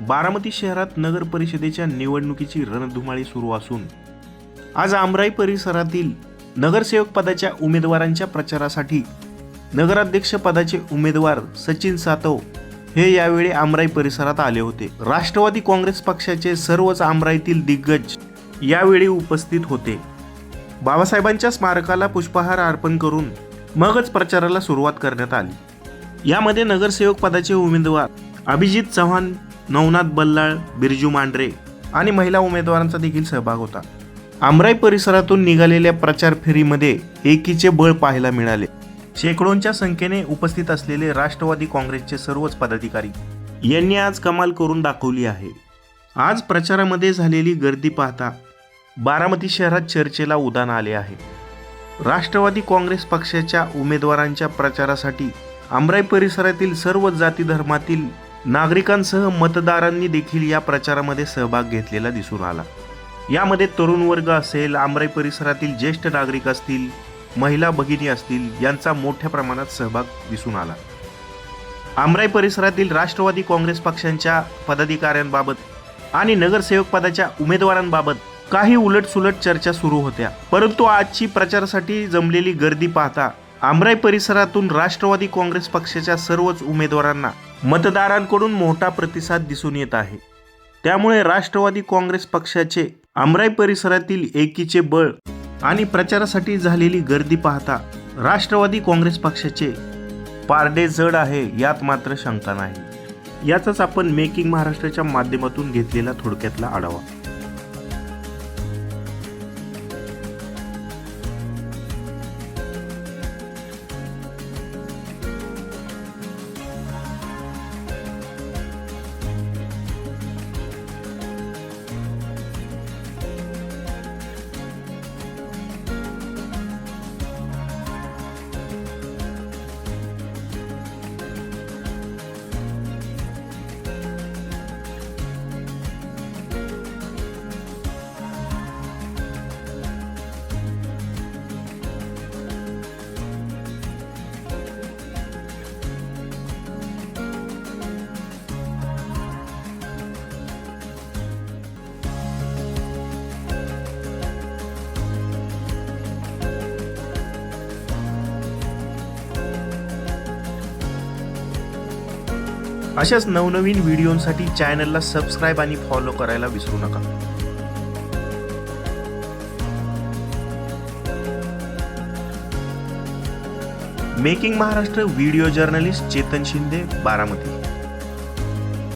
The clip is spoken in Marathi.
बारामती शहरात नगर परिषदेच्या निवडणुकीची रणधुमाळी सुरू असून आज आमराई परिसरातील नगरसेवक पदाच्या उमेदवारांच्या प्रचारासाठी नगराध्यक्ष पदाचे उमेदवार सचिन सातव हे यावेळी आमराई परिसरात आले होते. राष्ट्रवादी काँग्रेस पक्षाचे सर्वच आमराईतील दिग्गज यावेळी उपस्थित होते. बाबासाहेबांच्या स्मारकाला पुष्पहार अर्पण करून मगच प्रचाराला सुरुवात करण्यात आली. यामध्ये नगरसेवक पदाचे उमेदवार अभिजित चव्हाण नवनाथ बल्लाळ बिरजू मांढरे आणि महिला उमेदवारांचा देखील सहभाग होता. आमराई परिसरातून निघालेल्या प्रचार फेरीमध्ये एकीचे बळ पाहायला मिळाले. शेकडोंच्या संख्येने उपस्थित असलेले राष्ट्रवादी काँग्रेसचे सर्वच पदाधिकारी यांनी आज कमाल करून दाखवली आहे. आज प्रचारामध्ये झालेली गर्दी पाहता बारामती शहरात चर्चेला उदान आले आहे. राष्ट्रवादी काँग्रेस पक्षाच्या उमेदवारांच्या प्रचारासाठी आमराई परिसरातील सर्व जाती धर्मातील नागरिकांसह मतदारांनी देखील या प्रचारामध्ये सहभाग घेतलेला दिसून आला. यामध्ये तरुण वर्ग असेल आमराई परिसरातील ज्येष्ठ नागरिक असतील महिला भगिनी असतील यांचा मोठ्या प्रमाणात सहभाग दिसून आला. आमराई परिसरातील राष्ट्रवादी काँग्रेस पक्षांच्या पदाधिकाऱ्यांबाबत आणि नगरसेवक पदाच्या उमेदवारांबाबत काही उलटसुलट चर्चा सुरू होत्या. परंतु आजची प्रचारासाठी जमलेली गर्दी पाहता आमराई परिसरातून राष्ट्रवादी काँग्रेस पक्षाच्या सर्वच उमेदवारांना मतदारांकडून मोठा प्रतिसाद दिसून येत आहे. त्यामुळे राष्ट्रवादी काँग्रेस पक्षाचे आमराई परिसरातील एकीचे बळ आणि प्रचारासाठी झालेली गर्दी पाहता राष्ट्रवादी काँग्रेस पक्षाचे पारडे जड आहे यात मात्र शंका नाही. याचाच आपण मेकिंग महाराष्ट्राच्या माध्यमातून घेतलेला थोडक्यातला आढावा. अशाच नवनवीन व्हिडिओसाठी चॅनलला सबस्क्राईब आणि फॉलो करायला विसरू नका. Making Maharashtra video journalist Chetan Shinde Baramati.